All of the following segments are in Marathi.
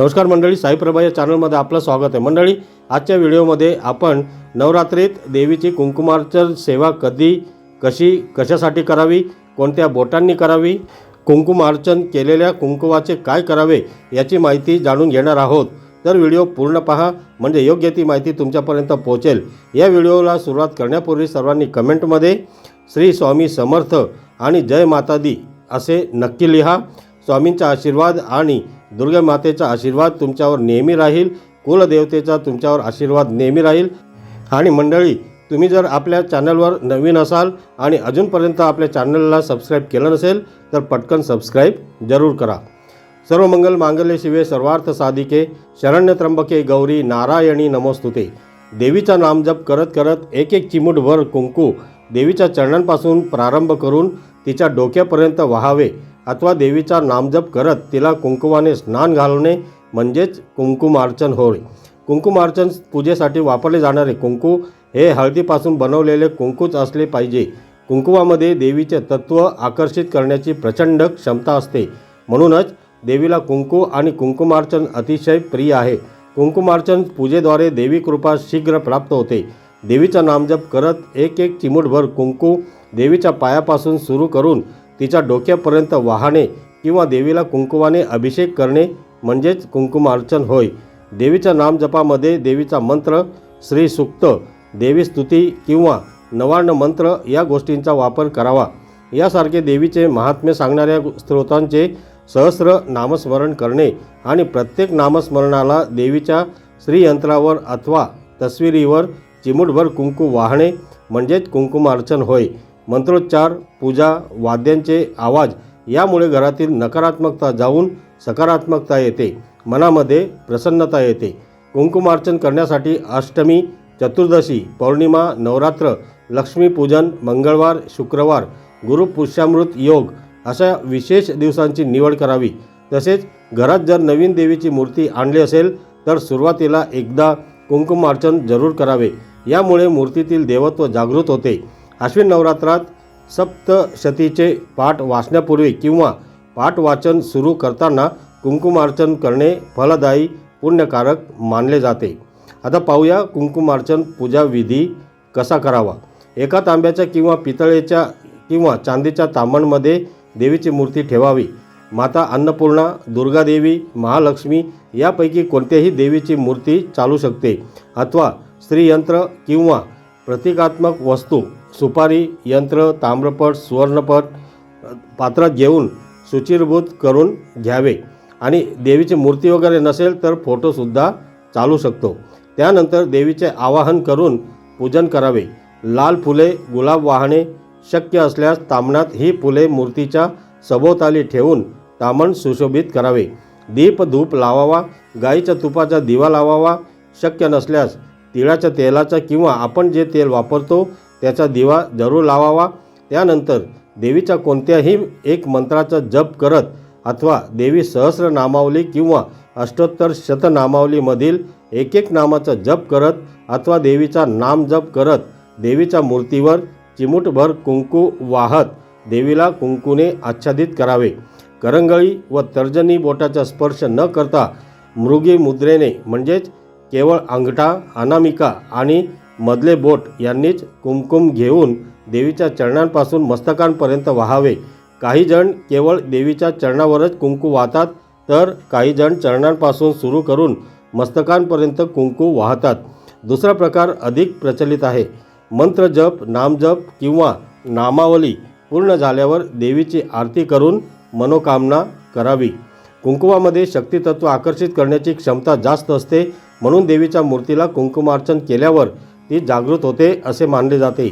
नमस्कार मंडळी साईप्रभा या चॅनलमध्ये आपलं स्वागत आहे. मंडळी आजच्या व्हिडिओमध्ये आपण नवरात्रीत देवीची कुंकुमार्चन सेवा कधी कशी कशासाठी करावी कोणत्या बोटांनी करावी कुंकुमार्चन केलेल्या कुंकुवाचे काय करावे याची माहिती जाणून घेणार आहोत. तर व्हिडिओ पूर्ण पहा म्हणजे योग्य ती माहिती तुमच्यापर्यंत पोहोचेल. या व्हिडिओला सुरुवात करण्यापूर्वी सर्वांनी कमेंटमध्ये श्री स्वामी समर्थ आणि जय माता दी असे नक्की लिहा. स्वामींचा आशीर्वाद आणि दुर्गा मातेचा आशीर्वाद तुमच्यावर नेहमी राहील. कुलदेवतेचा तुमच्यावर आशीर्वाद नेहमी राहील. आणि मंडळी तुम्ही जर आपल्या चॅनलवर नवीन असाल आणि अजूनपर्यंत आपल्या चॅनलला सबस्क्राईब केलं नसेल तर पटकन सबस्क्राईब जरूर करा. सर्व मंगल मांगल्य शिवे सर्वार्थ साधिके. शरण्य त्र्यंबके गौरी नारायणी नमोस्तुते. देवीचा नामजप करत करत एक एक चिमूटभर कुंकू देवीच्या चरणांपासून प्रारंभ करून तिच्या डोक्यापर्यंत वहावे. अथवा देवीचा नामजप करत तिला कुंकुमाने स्नान घालणे म्हणजेच कुंकुमार्चन होय. कुंकुमार्चन पूजेसाठी वापरले जाणारे कुंकू हे हळदीपासून बनवलेले कुंकूच असले पाहिजे. कुंकुवामध्ये देवीचे तत्त्व आकर्षित करण्याची प्रचंड क्षमता असते. म्हणूनच देवीला कुंकू आणि कुंकुमार्चन अतिशय प्रिय आहे. कुंकुमार्चन पूजेद्वारे देवी कृपा शीघ्र प्राप्त होते. देवीचा नामजप करत एक एक चिमूटभर कुंकू देवीच्या पायापासून सुरू करून तिच्या डोक्यापर्यंत वाहणे किंवा देवीला कुंकुवाने अभिषेक करणे म्हणजेच कुंकुमार्चन होय. देवीच्या नामजपामध्ये देवीचा मंत्र श्री सुक्त देवी स्तुती किंवा नवार्ण मंत्र या गोष्टींचा वापर करावा. यासारखे देवीचे महात्म्य सांगणाऱ्या स्त्रोतांचे सहस्र नामस्मरण करणे आणि प्रत्येक नामस्मरणाला देवीच्या श्रीयंत्रावर अथवा तस्विरीवर चिमूटभर कुंकू वाहणे म्हणजेच कुंकुमार्चन होय. मंत्रोच्चार पूजा वाद्यांचे आवाज यामुळे घरातील नकारात्मकता जाऊन सकारात्मकता येते. मनामध्ये प्रसन्नता येते. कुंकुमार्चन करण्यासाठी अष्टमी चतुर्दशी पौर्णिमा नवरात्र लक्ष्मीपूजन मंगळवार शुक्रवार गुरुपुष्यामृत योग अशा विशेष दिवसांची निवड करावी. तसेच घरात जर नवीन देवीची मूर्ती आणली असेल तर सुरुवातीला एकदा कुंकुमार्चन जरूर करावे. यामुळे मूर्तीतील देवत्व जागृत होते. आश्विन नवरात्रात सप्तशतीचे पाठ वाचण्यापूर्वी किंवा पाठ वाचन सुरू करताना कुंकुमार्चन करणे फलदायी पुण्यकारक मानले जाते. आता पाहूया कुंकुमार्चन पूजा विधी कसा करावा? एका तांब्याच्या किंवा पितळेच्या किंवा चांदीच्या तांबणमध्ये देवीची मूर्ती ठेवावी. माता अन्नपूर्णा दुर्गादेवी महालक्ष्मी यापैकी कोणत्याही देवीची मूर्ती चालू शकते. अथवा स्त्रीयंत्र किंवा प्रतिकात्मक वस्तू सुपारी यंत्र ताम्रपट सुवर्णपट पात्रात घेऊन सुचिरभूत करून घ्यावे. आणि देवीची मूर्ती वगैरे नसेल तर फोटोसुद्धा चालू शकतो. त्यानंतर देवीचे आवाहन करून पूजन करावे. लाल फुले गुलाब वाहणे शक्य असल्यास तामणात ही फुले मूर्तीच्या सभोवताली ठेवून तामण सुशोभित करावे. दीप धूप लावावा. गाईच्या तुपाचा दिवा लावावा. शक्य नसल्यास तिळाच्या तेलाचा किंवा आपण जे तेल वापरतो त्याचा दिवा जरूर लावावा. त्यानंतर देवीच्या कोणत्याही एक मंत्राचा जप करत अथवा देवी सहस्र नामावली किंवा अष्टोत्तर शतनामावलीमधील एक एक नामाचा जप करत अथवा देवीचा नाम जप करत देवीच्या मूर्तीवर चिमूटभर कुंकू वाहत देवीला कुंकूने आच्छादित करावे. करंगळी व तर्जनी बोटाचा स्पर्श न करता मृगी मुद्रेने म्हणजेच केवळ अंगठा अनामिका आणि मधले बोट यांनीच कुमकुम घेऊन देवीच्या चरणांपासून मस्तकांपर्यंत वाहावे. काही जण केवळ देवीच्या चरणावरच कुंकू वाहतात तर काही जण चरणांपासून सुरू करून मस्तकांपर्यंत कुंकू वाहतात. दुसरा प्रकार अधिक प्रचलित आहे. मंत्रजप नामजप किंवा नामावली पूर्ण झाल्यावर देवीची आरती करून मनोकामना करावी. कुंकुमामध्ये शक्तितत्व आकर्षित करण्याची क्षमता जास्त असते म्हणून देवीच्या मूर्तीला कुंकुमार्चन केल्यावर ती जागृत होते असे मानले जाते.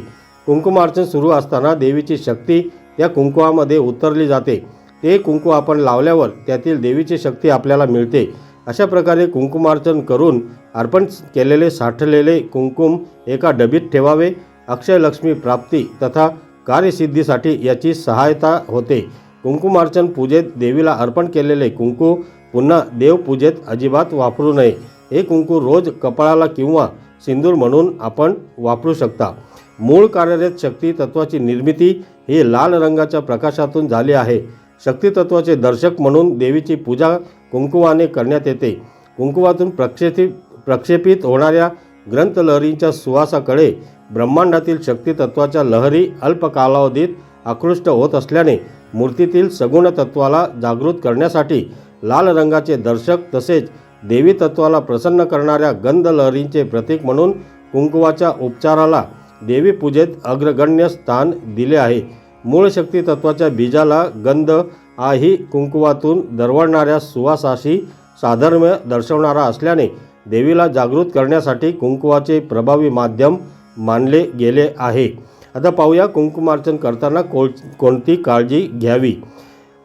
कुंकुमार्चन सुरू असताना देवीची शक्ती या कुंकुमामध्ये उतरली जाते. ते कुंकू आपण लावल्यावर त्यातील देवीची शक्ती आपल्याला मिळते. अशा प्रकारे कुंकुमार्चन करून अर्पण केलेले साठलेले कुंकुम एका डबीत ठेवावे. अक्षयलक्ष्मी प्राप्ती तथा कार्यसिद्धीसाठी याची सहायता होते. कुंकुमार्चन पूजेत देवीला अर्पण केलेले कुंकू पुन्हा देवपूजेत अजिबात वापरू नये. हे कुंकू रोज कपाळाला किंवा सिंदूर म्हणून आपण वापरू शकता. मूळ कार्यरत शक्ती तत्वाची निर्मिती ही लाल रंगाच्या प्रकाशातून झाली आहे. शक्तितत्वाचे दर्शक म्हणून देवीची पूजा कुंकुवाने करण्यात येते. कुंकुवातून प्रक्षेपित प्रक्षेपित होणाऱ्या ग्रंथलहरींच्या सुवासाकडे ब्रह्मांडातील शक्तितत्वाच्या लहरी अल्प कालावधीत आकृष्ट होत असल्याने मूर्तीतील सगुण तत्वाला जागृत करण्यासाठी लाल रंगाचे दर्शक तसेच देवी तत्वाला प्रसन्न करणाऱ्या गंध लहरींचे प्रतीक म्हणून कुंकुवाच्या उपचाराला देवी पूजेत अग्रगण्य स्थान दिले आहे. मूळ शक्ती तत्वाच्या बीजाला गंध हाही कुंकुवातून दरवळणाऱ्या सुवासाशी साधर्म्य दर्शवणारा असल्याने देवीला जागृत करण्यासाठी कुंकुवाचे प्रभावी माध्यम मानले गेले आहे. आता पाहूया कुंकुमार्चन करताना को कोणती काळजी घ्यावी?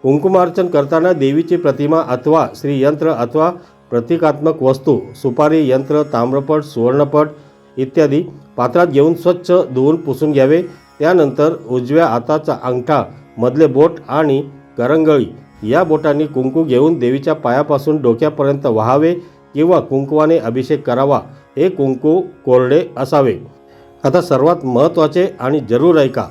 कुंकुमार्चन करताना देवीची प्रतिमा अथवा श्रीयंत्र अथवा प्रतिकात्मक वस्तू सुपारी यंत्र ताम्रपट सुवर्णपट इत्यादी पात्रात घेऊन स्वच्छ धुवून पुसून घ्यावे. त्यानंतर उजव्या हाताचा अंगठा मधले बोट आणि करंगळी या बोटांनी कुंकू घेऊन देवीच्या पायापासून डोक्यापर्यंत व्हावे किंवा कुंकुवाने अभिषेक करावा. हे कुंकू कोरडे असावे. आता सर्वात महत्त्वाचे आणि जरूर ऐका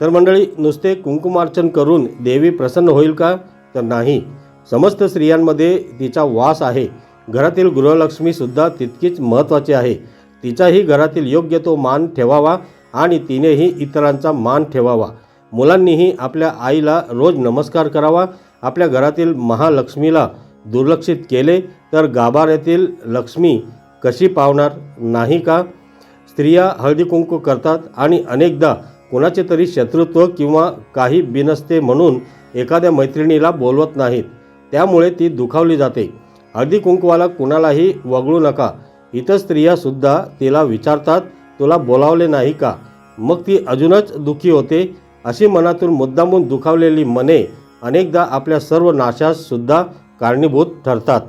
तर मंडळी नुसते कुंकुमार्चन करून देवी प्रसन्न होईल का? तर नाही. समस्त स्त्रियांमध्ये तिचा वास आहे. घरातील गृहलक्ष्मीसुद्धा तितकीच महत्त्वाची आहे. तिचाही घरातील योग्य तो मान ठेवावा आणि तिनेही इतरांचा मान ठेवावा. मुलांनीही आपल्या आईला रोज नमस्कार करावा. आपल्या घरातील महालक्ष्मीला दुर्लक्षित केले तर गाभाऱ्यातील लक्ष्मी कशी पावणार नाही का? स्त्रिया हळदीकुंकू करतात आणि अनेकदा कोणाचे तरी शत्रुत्व किंवा काही बिनसते म्हणून एखाद्या मैत्रिणीला बोलवत नाहीत. त्यामुळे ती दुखावली जाते. हळदी कुंकवाला कुणालाही वगळू नका. इतर स्त्रियासुद्धा तिला विचारतात तुला बोलावले नाही का? मग ती अजूनच दुखी होते. अशी मनातून मुद्दामून दुखावलेली मने अनेकदा आपल्या सर्व नाशाससुद्धा कारणीभूत ठरतात.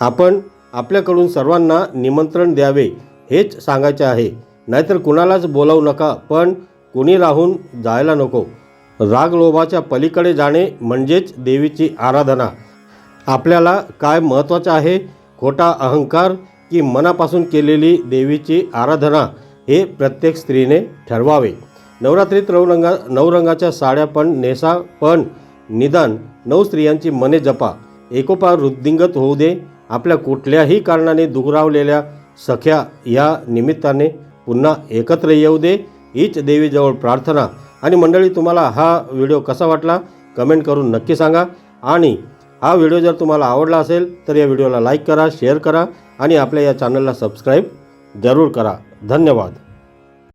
आपण आपल्याकडून सर्वांना निमंत्रण द्यावे हेच सांगायचे आहे. नाहीतर कुणालाच बोलावू नका पण कुणी राहून जायला नको. रागलोभाच्या पलीकडे जाणे म्हणजेच देवीची आराधना. आपल्याला काय महत्त्वाचं आहे? खोटा अहंकार की मनापासून केलेली देवीची आराधना हे प्रत्येक स्त्रीने ठरवावे. नवरात्रीत नवरंगा नवरंगाच्या साड्या पण नेसा पण निदान नऊ स्त्रियांची मने जपा. एकोपा वृद्धिंगत होऊ दे. आपल्या कुठल्याही कारणाने दुरावलेल्या सख्या या निमित्ताने पुन्हा एकत्र येऊ दे. हीच देवीजवळ प्रार्थना. आणि मंडळी तुम्हाला हा व्हिडिओ कसा वाटला? कमेंट करून नक्की सांगा. आणि हा व्हिडिओ जर तुम्हाला आवडला असेल तर या व्हिडिओला लाईक करा शेअर करा आणि आपल्या या चॅनलला सबस्क्राईब जरूर करा. धन्यवाद.